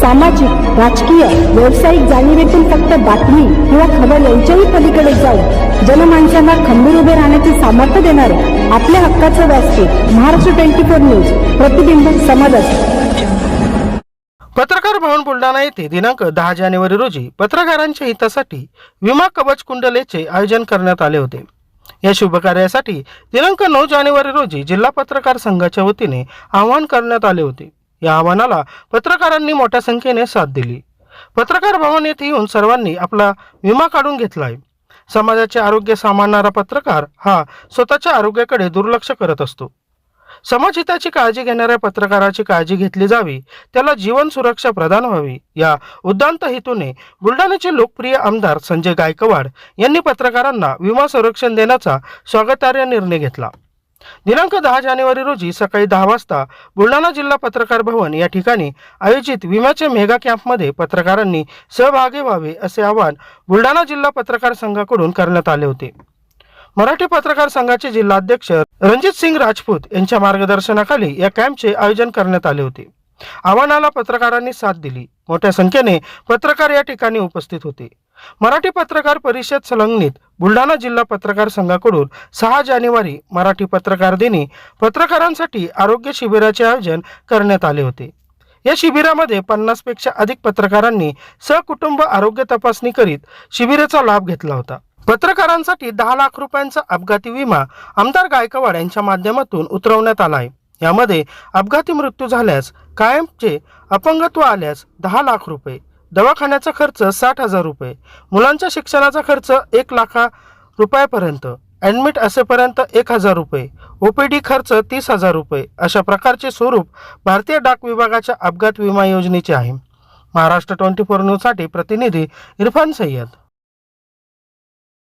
सामाजिक राजकीय व्यावसायिक जाणीवेतून फक्त बातमी किंवा खबर यांच्याही पलीकडे जाऊन जनमानसांना खंबीर उभे राहण्याचे सामर्थ्य देणारे आपल्या हक्काचं व्यासपीठ महाराष्ट्र ट्वेंटी फोर न्यूज प्रतिबिंब समाजात पत्रकार भवन बुलढाणा येथे दिनांक दहा जानेवारी रोजी पत्रकारांच्या हितासाठी विमा कवच कुंडलेचे आयोजन करण्यात आले होते. या शुभकार्यासाठी दिनांक नऊ जानेवारी रोजी जिल्हा पत्रकार संघाच्या वतीने आवाहन करण्यात आले होते. या आव्हानाला पत्रकारांनी मोठ्या संख्येने साथ दिली. पत्रकार भवन येथे येऊन सर्वांनी आपला विमा काढून घेतला आहे समाजाचे आरोग्य सांभाळणारा पत्रकार हा स्वतःच्या आरोग्याकडे दुर्लक्ष करत असतो. समाजहिताची काळजी घेणाऱ्या पत्रकाराची काळजी घेतली जावी त्याला जीवन सुरक्षा प्रदान व्हावी या उद्दांत हेतूने बुलढाण्याचे लोकप्रिय आमदार संजय गायकवाड यांनी पत्रकारांना विमा संरक्षण देण्याचा स्वागतार्ह निर्णय घेतला. दिनांक दहा जानेवारी रोजी सकाळी दहा वाजता बुलढाणा जिल्हा पत्रकार भवन या ठिकाणी आयोजित विम्याच्या मेगा कॅम्पमध्ये पत्रकारांनी सहभागी व्हावे असे आवाहन बुलढाणा जिल्हा पत्रकार संघाकडून करण्यात आले होते. मराठी पत्रकार संघाचे जिल्हाध्यक्ष रणजित सिंग राजपूत यांच्या मार्गदर्शनाखाली या कॅम्पचे आयोजन करण्यात आले होते. आव्हानाला पत्रकारांनी साथ दिली. मोठ्या संख्येने पत्रकार या ठिकाणी उपस्थित होते. मराठी पत्रकार परिषद संलग्नित बुलढाणा जिल्हा पत्रकार संघाकडून सहा जानेवारी मराठी पत्रकार दिनी पत्रकारांसाठी आरोग्य शिबिराचे आयोजन करण्यात आले होते. या शिबिरामध्ये पन्नासपेक्षा अधिक पत्रकारांनी सहकुटुंब आरोग्य तपासणी करीत शिबिराचा लाभ घेतला होता. पत्रकारांसाठी दहा लाख रुपयांचा अपघाती विमा आमदार गायकवाड यांच्या माध्यमातून उतरवण्यात आला आहे. यामध्ये अपघाती मृत्यू झाल्यास कायमचे अपंगत्व आल्यास दहा लाख रुपये दवाखान्याचा खर्च साठ हजार रुपये मुलांच्या शिक्षणाचा खर्च एक लाखा रुपयापर्यंत ॲडमिट असेपर्यंत एक हजार रुपये ओ पी डी खर्च तीस हजार रुपये अशा प्रकारचे स्वरूप भारतीय डाक विभागाच्या अपघात विमा योजनेचे आहे. महाराष्ट्र ट्वेंटी फोर न्यूजसाठी प्रतिनिधी इरफान सय्यद.